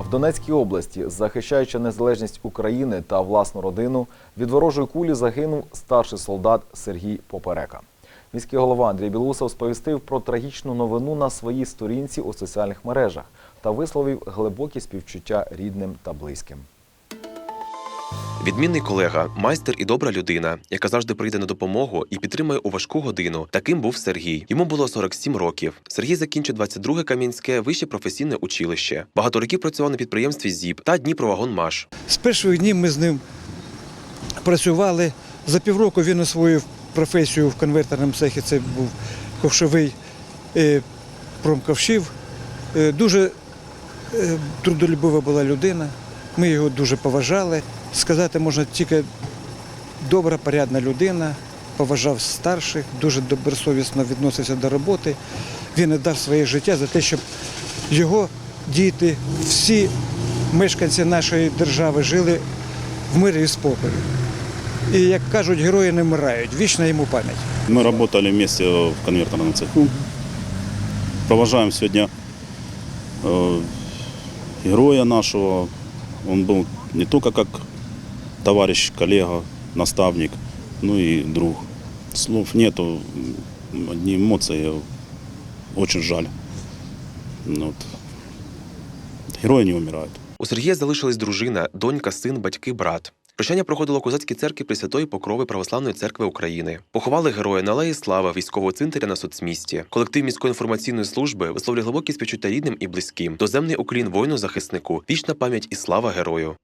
В Донецькій області, захищаючи незалежність України та власну родину, від ворожої кулі загинув старший солдат Сергій Поперека. Міський голова Андрій Білусов сповістив про трагічну новину на своїй сторінці у соціальних мережах та висловив глибокі співчуття рідним та близьким. Відмінний колега, майстер і добра людина, яка завжди прийде на допомогу і підтримує у важку годину. Таким був Сергій. Йому було 47 років. Сергій закінчив 22-ге Кам'янське вище професійне училище. Багато років працював на підприємстві ЗІП та Дніпровагонмаш. З перших днів ми з ним працювали. За півроку він освоїв професію в конвертерному цехі. Це був ковшовий е, промковшів. Е, Дуже е, трудолюбива була людина. Ми його дуже поважали. Сказати можна тільки добра, порядна людина, поважав старших, дуже добросовісно відносився до роботи. Він віддав своє життя за те, щоб його діти, всі мешканці нашої держави жили в мирі і спокої. І як кажуть, герої не вмирають. Вічна йому пам'ять. Мы работали вместе в конвертерном цеху. Провожаем сегодня э, героя нашего. Он был не только как товарищ, коллега, наставник, но и друг. Слов нету, одни эмоции. Очень жаль. Ну Вот. Герои не умирают. У Сергія залишились дружина, донька, син, батьки, брат. Прощання проходило у козацькій церкві Пресвятої Покрови Православної церкви України. Поховали героя на Алеї Слава, військового цинтаря на соцмісті. Колектив міської інформаційної служби висловлює глибокі співчуття рідним і близьким. Доземний уклін воїну захиснику. Вічна пам'ять і слава герою.